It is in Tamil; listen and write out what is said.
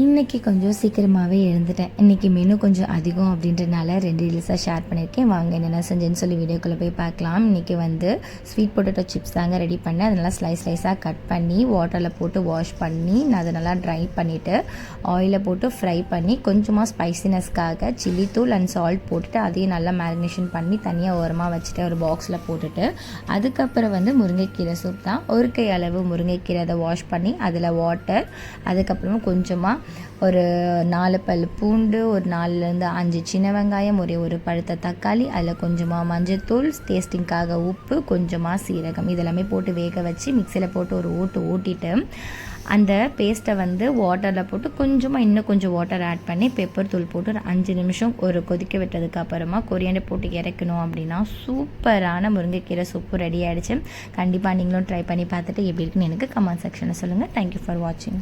இன்றைக்கி கொஞ்சம் சீக்கிரமாகவே எழுந்துட்டேன். இன்றைக்கி மெனு கொஞ்சம் அதிகம் அப்படின்றனால ரெண்டு ரீல்ஸாக ஷேர் பண்ணியிருக்கேன். வாங்க என்னென்ன செஞ்சேன்னு சொல்லி வீடியோக்குள்ளே போய் பார்க்கலாம். இன்றைக்கி வந்து ஸ்வீட் பொட்டேட்டோ சிப்ஸ் தாங்க ரெடி பண்ணேன். அதை நல்லா ஸ்லைஸ் ஸ்லைஸாக கட் பண்ணி வாட்டரில் போட்டு வாஷ் பண்ணி நான் அதை நல்லா ட்ரை பண்ணிவிட்டு ஆயிலில் போட்டு ஃப்ரை பண்ணி கொஞ்சமாக ஸ்பைசினஸ்க்காக சில்லி தூள் அண்ட் சால்ட் போட்டுட்டு அதையும் நல்லா மேரினேஷன் பண்ணி தனியாக ஓரமாக வச்சுட்டு ஒரு பாக்ஸில் போட்டுட்டு அதுக்கப்புறம் வந்து முருங்கைக்கீரை சூப் தான். ஒரு கை அளவு முருங்கைக்கீரை அதை வாஷ் பண்ணி அதில் வாட்டர் அதுக்கப்புறமா கொஞ்சமாக ஒரு நாலு பல் பூண்டு ஒரு நாலுலேருந்து அஞ்சு சின்ன வெங்காயம் ஒரே ஒரு பழுத்த தக்காளி அதில் கொஞ்சமாக மஞ்சள்தூள் டேஸ்டிங்காக உப்பு கொஞ்சமாக சீரகம். இதெல்லாமே போட்டு வேக வச்சு மிக்சியில் போட்டு ஒரு ஓட்டு ஓட்டிட்டு அந்த பேஸ்ட்டை வந்து வாட்டரில் போட்டு கொஞ்சமாக இன்னும் கொஞ்சம் வாட்டர் ஆட் பண்ணி பெப்பர் தூள் போட்டு ஒரு அஞ்சு நிமிஷம் ஒரு கொதிக்க விட்டதுக்கு அப்புறமா கொரியாண்டை போட்டு இறக்கணும் அப்படின்னா சூப்பரான முருங்கைக்கீரை சூப்பு ரெடி ஆகிடுச்சு கண்டிப்பாக நீங்களும் ட்ரை பண்ணி பார்த்துட்டு எப்படி இருக்குன்னு எனக்கு கமெண்ட் செக்ஷனில் சொல்லுங்கள் தேங்க்யூ ஃபார் வாட்சிங்